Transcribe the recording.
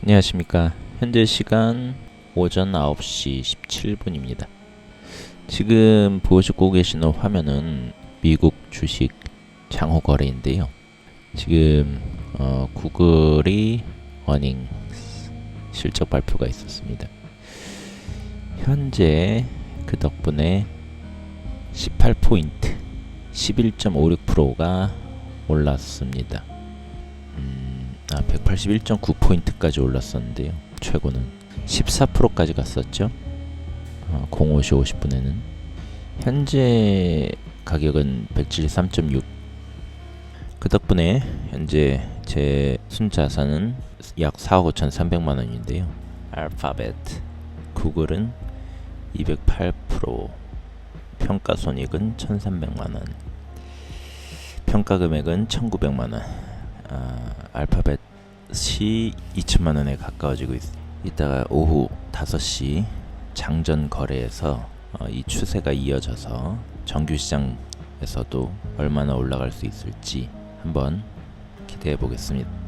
안녕하십니까. 현재 시간 오전 9시 17분입니다. 지금 보시고 계시는 화면은 미국 주식 장호 거래인데요. 지금 어, 구글이 어닝 실적 발표가 있었습니다. 현재 그 덕분에 18포인트 11.56%가 올랐습니다. 음, 아, 181.9포인트까지 올랐었는데요. 최고는 14%까지 갔었죠. 어, 05시 50분에는 현재 가격은 173.6. 그 덕분에 현재 제 순자산은 약 4억 5천3백만 원인데요. 알파벳, 구글은 208%, 평가 손익은 1,300만 원, 평가 금액은 1,900만 원. 아, 알파벳이 2천만 원에 가까워지고 있. 이따가 오후 5시 장전 거래에서 어, 이 추세가 이어져서 정규 시장에서도 얼마나 올라갈 수 있을지 한번 기대해 보겠습니다.